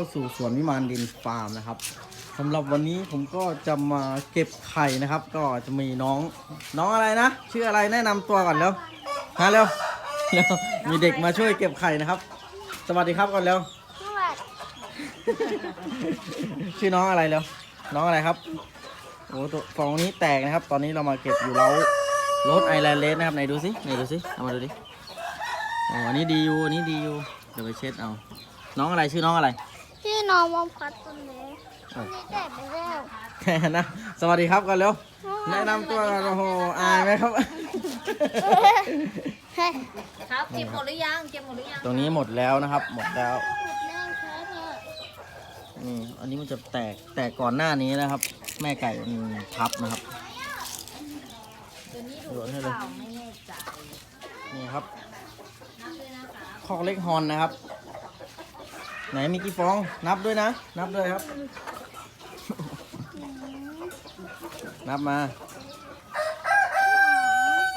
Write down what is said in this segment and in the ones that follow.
เข้าสู่สวนวิมานดินฟาร์มนะครับสำหรับวันนี้ผมก็จะมาเก็บไข่นะครับ ก็จะมีน้องน้องอะไรนะ ชื่ออะไรแนะนำตัวก่อนเร็วมาเร็วเร็วมีเด็กมาช่วยเก็บไข่นะครับ สวัสดีครับก่อนเร็วสวัสดีชื่อน้องอะไรเร็วน้องอะไรครับโอ้ตัวฟองนี้แตกนะครับ ตอนนี้เรามาเก็บอยู่เล้ารถไอแลนด์เลสนะครับไหนดูสิไหนดูสิเอามาดูดิอ๋ออันนี้ดีอยู่อันนี้ดีอยู่เดี๋ยวไปเช็ดเอา น้องอะไรชื่อน้องอะไรพี่ น้องวอมพัดตัวนี้อันนี้แตกไปแล้วแค่นะสวัสดีครับก่อนเร็วแนะนำตัวก่อนโอ้โหอายไหมครับเฮ้ยครับเก็บหมดหรือยังเก็บหมดหรือยังตรงนี้หมดแล้วนะครับ หมดแล้วหมดแล้วครับพ่อนี่อันนี้มันจะแตกแตกก่อนหน้านี้นะครับ แม่ไก่มันทับนะครับตัวนี้โยดูนหให้รือเลยเปล่าไม่แน่ใจนี่ครับนับด้วยนะคะคอกเล็กฮอนนะครับ ไหนมีกี่ฟอง นับด้วยนะ นับด้วยครับ นับมา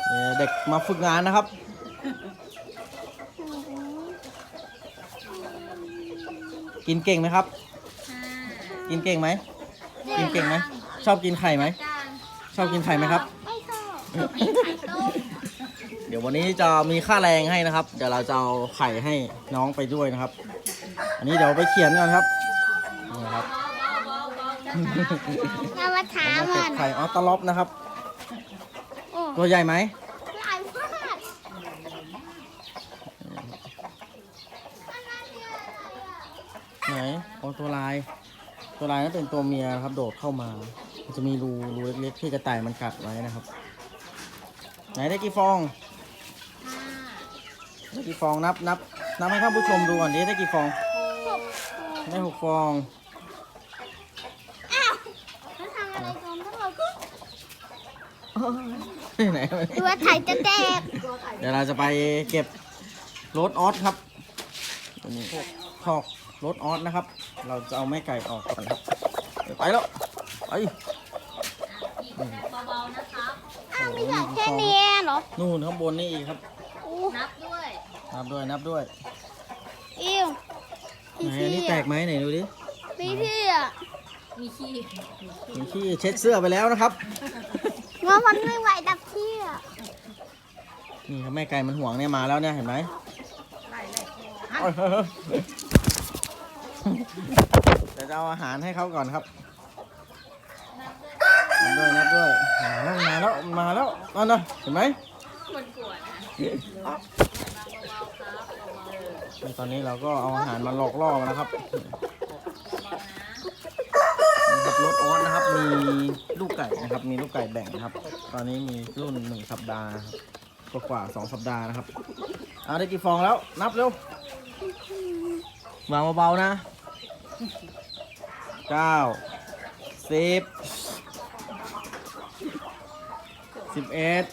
เนี่ยเด็กมาฝึกงานนะครับ กินเก่งไหมครับ กินเก่งไหม กินเก่งไหม ชอบกินไข่ไหม ชอบกินไข่ไหมครับ ไม่ชอบเดี๋ยววันนี้จะมีค่าแรงให้นะครับ เดี๋ยวเราจะเอาไข่ให้น้องไปด้วยนะครับ อันนี้เดี๋ยวไปเขียนก่อนครับนี่ครับเบาๆเบาๆจ้าเรามาถามเรามามัเก็บนไข่ออตลอปนะครับ โอ้ตัวใหญ่ไหมหลายมากไหนโอ้ตัวลาย ตัวลายนั้นเป็นตัวเมียนะครับ โดดเข้ามา มันจะมีรูรูเล็กๆที่กระต่ายมันกัดไว้นะครับ ไหนได้กี่ฟองห้าได้กี่ฟองนับนับนับให้ท่านผู้ชมดูก่อนดิได้กี่ฟอง ได้หกฟองอ้าวแล้วทำอะไรกันทั้งหมดก็ไหนตัวไข่จะแตกเดี๋ยวเราจะไปเก็บรถออสครับตัวนี้คอกรถออสนะครับ เราจะเอาแม่ไก่ออกก่อนครับเดี๋ยวไปแล้วไปอีกเบาๆนะครับ อ้าวมีเหลือแค่นี้เหรอนู่นข้างบนนี่อีกครับอู้นับด้วย นับด้วยนับด้วยอิว ไหนอันนี้แตกไหมไหนดูดิพี่พี่อะมีขี้มีขี้เช็ดเสื้อไปแล้วนะครับว่ามันไม่ไหวดับที่อะนี่ครับแม่ไก่มันห่วงเนี่ยมาแล้วเนี่ยเห็นไหมไล่ไล่โอ้ยเฮ้ยเฮ้ยเดี๋ยวจะเอาอาหารให้เขาก่อนครับนับด้วยนับด้วยมาแล้วมาแล้วมาแล้วนั่นนะเห็นไหมคนกวดนะเบาๆครับเบาๆ นี่ ตอนนี้เราก็เอาอาหารมาหลอกล่อมันนะครับเบาๆนะนี่ครับรถออสนะครับมีลูกไก่นะครับ มีลูกไก่แบ่งนะครับ ตอนนี้มีรุ่นหนึ่งสัปดาห์นะครับกว่าๆสองสัปดาห์นะครับเอาได้กี่ฟองแล้วนับเร็ววางเบาๆนะเก้าสิบสิบเอ็ด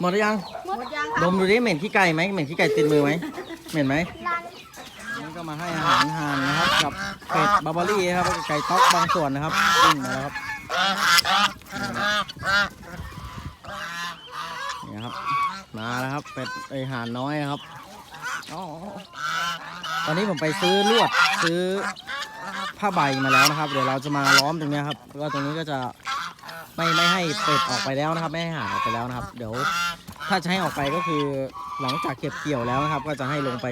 หมดหรือยัง หมดยังดมดูดิเหม็นขี้ไก่ไหมเหม็นขี้ไก่ติดมือไหมเหม็นไหมรันนี่ ก็มาให้อาหารห่านนะครับ กับเป็ดบาร์บารี่ครับไก่ต๊อกบางส่วนนะครับวิ่งมาแล้วครับนี่ครับ มาแล้วครับเป็ดไอห่านน้อยครับตอนนี้ผมไปซื้อลวดซื้อผ้าใบมาแล้วนะครับ เดี๋ยวเราจะมาล้อมตรงนี้ครับก็ตรงนี้ก็จะไม่ไม่ให้เป็ดออกไปแล้วนะครับ ไม่ให้ห่านออกไปแล้วนะครับ เดี๋ยวถ้าจะให้ออกไปก็คือหลังจากเก็บเกี่ยวแล้วนะครับ ก็จะให้ลงไป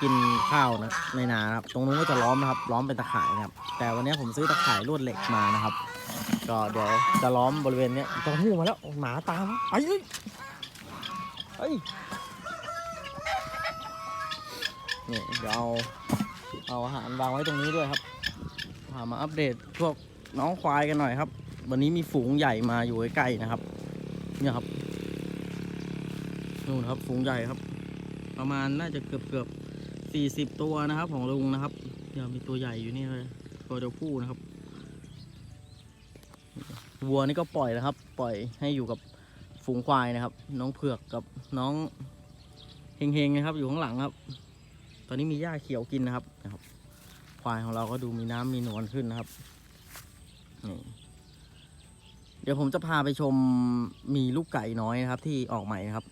กินข้าวนะในนาครับตรงนู้นก็จะล้อมนะครับ ล้อมเป็นตะข่ายนะครับ แต่วันนี้ผมซื้อตะข่ายลวดเหล็กมานะครับ ก็เดี๋ยวจะล้อมบริเวณเนี้ยตรงหูมาแล้วหมาตามไอ้ยเอ้ยนี่เดี๋ยวเอาเอาอาหารวางไว้ตรงนี้ด้วยครับพามาอัปเดตพวกน้องควายกันหน่อยครับ วันนี้มีฝูงใหญ่มาอยู่ใกล้ๆนะครับ เนี่ยครับนู่นครับฝูงใหญ่ครับ ประมาณน่าจะเกือบเกือบ สี่สิบตัวนะครับ ของลุงนะครับเดี๋ยวมีตัวใหญ่อยู่นี่เลยตัวเดียวผู้นะครับ วัวนี่ก็ปล่อยนะครับ ปล่อยให้อยู่กับฝูงควายนะครับ น้องเผือกกับน้องเฮงๆนะครับ อยู่ข้างหลังครับ ตอนนี้มีหญ้าเขียวกินนะครับนะครับ ควายของเราก็ดูมีน้ำมีนวลขึ้นนะครับนี่เดี๋ยวผมจะพาไปชมมีลูกไก่น้อยนะครับ ที่ออกใหม่นะครับ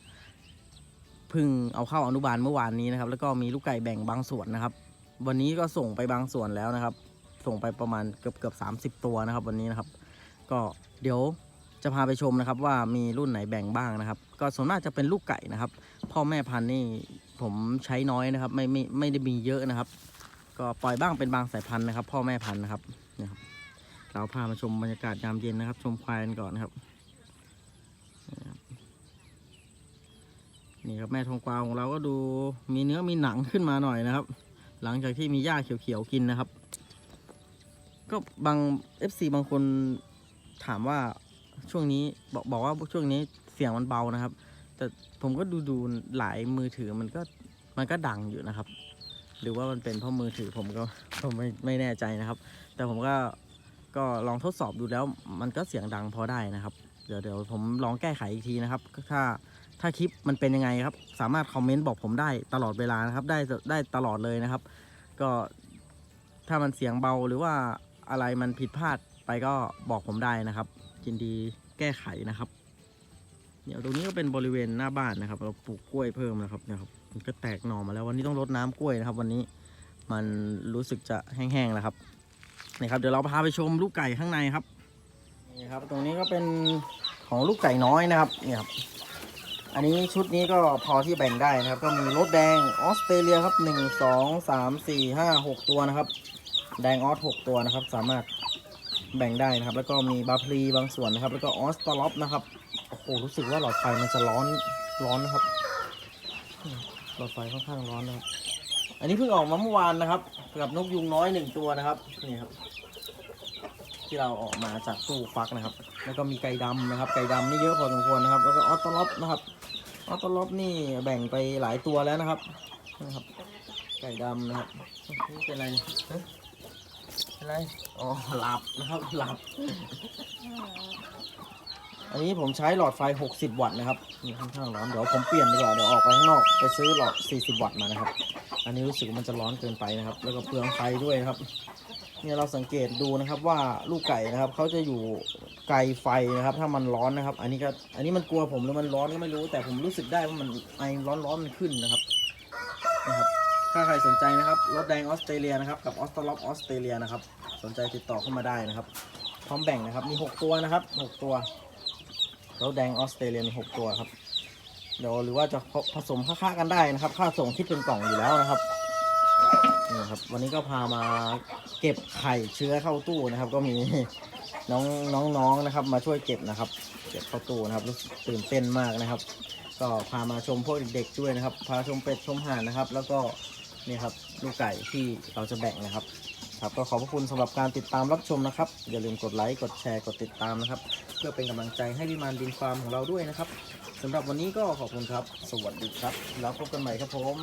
เพิ่งเอาเข้าอนุบาลเมื่อวานนี้นะครับ แล้วก็มีลูกไก่แบ่งบางส่วนนะครับ วันนี้ก็ส่งไปบางส่วนแล้วนะครับ ส่งไปประมาณเกือบเกือบสาตัวนะครับ วันนี้นะครับ ก็เดี๋ยวจะพาไปชมนะครับ ว่ามีรุ่นไหนแบ่งบ้างนะครับ ก็ส่วนมากจะเป็นลูกไก่นะครับ พ่อแม่พันธุ์นี่ผมใช้น้อยนะครับ ไม่ไม่ไม่ได้มีเยอะนะครับ ก็ปล่อยบ้างเป็นบางสายพันธุ์นะครับ พ่อแม่พันธุ์นะครับนี่ยครับเราพามาชมบรรยากาศยามเย็นนะครับ ชมควายกันก่อนนะครับนี่ครับ นี่ครับแม่ทองกวาวของเราก็ดูมีเนื้อมีหนังขึ้นมาหน่อยนะครับ หลังจากที่มีหญ้าเขียวๆกินนะครับ ก็บาง FC บางคนถามว่าช่วงนี้บอกบอกว่าช่วงนี้เสียงมันเบานะครับ แต่ผมก็ดูดูหลายมือถือมันก็มันก็ดังอยู่นะครับ หรือว่ามันเป็นเพราะมือถือผมก็ผมไม่ไม่แน่ใจนะครับ แต่ผมก็ก็ลองทดสอบดูแล้วมันก็เสียงดังพอได้นะครับ เดี๋ยวเดี๋ยวผมลองแก้ไขอีกทีนะครับ ถ้า ถ้าคลิปมันเป็นยังไงครับ สามารถคอมเมนต์บอกผมได้ตลอดเวลานะครับ ได้ได้ตลอดเลยนะครับ ก็ถ้ามันเสียงเบาหรือว่าอะไรมันผิดพลาดไปก็บอกผมได้นะครับยินดีแก้ไขนะครับเดี๋ยวตรงนี้ก็เป็นบริเวณหน้าบ้านนะครับ เราปลูกกล้วยเพิ่มนะครับเนี่ยครับ มันก็แตกหน่อมาแล้ววันนี้ต้องรดน้ำกล้วยนะครับ วันนี้มันรู้สึกจะแห้งๆแล้วครับนี่ครับ เดี๋ยวเราพาไปชมลูกไก่ข้างในครับนี่ครับ ตรงนี้ก็เป็นของลูกไก่น้อยนะครับเนี่ยครับ อันนี้ชุดนี้ก็พอที่แบ่งได้นะครับ ก็มีรถแดงออสเตรเลียครับหนึ่งสองสามสี่ห้าหกตัวนะครับ แดงออสหกตัวนะครับ สามารถแบ่งได้นะครับ แล้วก็มีบาพลีบางส่วนนะครับ แล้วก็ออสตอล็อปนะครับโอ้โหรู้สึกว่าหลอดไฟมันจะร้อนร้อนนะครับหลอดไฟค่อนข้างร้อนนะครับ อันนี้เพิ่งออกมาเมื่อวานนะครับ กับนกยุงน้อยหนึ่งตัวนะครับนี่ครับ ที่เราออกมาจากตู้ฟักนะครับ แล้วก็มีไก่ดำนะครับ ไก่ดำนี่เยอะพอสมควรนะครับ แล้วก็ออตล็อปนะครับ ออตล็อปนี่แบ่งไปหลายตัวแล้วนะครับนะครับ ไก่ดำนะครับนี่เป็นอะไรเป็นอะไร อ๋อ หลับนะครับ หลับ อันนี้ผมใช้หลอดไฟ 60 วัตต์นะครับนี่ค่อนข้างร้อน เดี๋ยวผมเปลี่ยนดีกว่า เดี๋ยวออกไปข้างนอก ไปซื้อหลอด 40 วัตต์มานะครับ อันนี้รู้สึกมันจะร้อนเกินไปนะครับ แล้วก็เปลืองไฟด้วยนะครับ เนี่ยเราสังเกตดูนะครับว่าลูกไก่นะครับเขาจะอยู่ไกลไฟนะครับ ถ้ามันร้อนนะครับ อันนี้ก็อันนี้มันกลัวผมหรือมันร้อนก็ไม่รู้แต่ผมรู้สึกได้ว่ามันไอร้อนร้อนๆมันขึ้นนะครับนะครับ ถ้าใครสนใจนะครับรถแดงออสเตรเลียนะครับกับออสตรล็อปออสเตรเลียนะครับ สนใจติดต่อเข้ามาได้นะครับ พร้อมแบ่งนะครับมี 6 ตัวนะครับ 6 ตัวรถแดงออสเตรเลียมี6ตัวครับเดี๋ยวหรือว่าจะผสมค่าๆกันได้นะครับ ค่าส่งคิดเป็นกล่องอยู่แล้วนะครับ นี่ครับ วันนี้ก็พามาเก็บไข่เชื้อเข้าตู้นะครับ ก็มีน้องน้องๆนะครับ มาช่วยเก็บนะครับ เก็บเข้าตู้นะครับรู้สึกตื่นเต้นมากนะครับ ก็พามาชมพวกเด็กๆด้วยนะครับ พาชมเป็ดชมห่านนะครับ แล้วก็นี่ครับลูกไก่ที่เราจะแบ่งนะครับ ครับก็ขอบพระคุณสำหรับการติดตามรับชมนะครับ อย่าลืมกดไลค์กดแชร์กดติดตามนะครับ เพื่อเป็นกำลังใจให้วิมานดินฟาร์มของเราด้วยนะครับสำหรับวันนี้ก็ขอบคุณครับ สวัสดีครับ แล้วพบกันใหม่ครับผม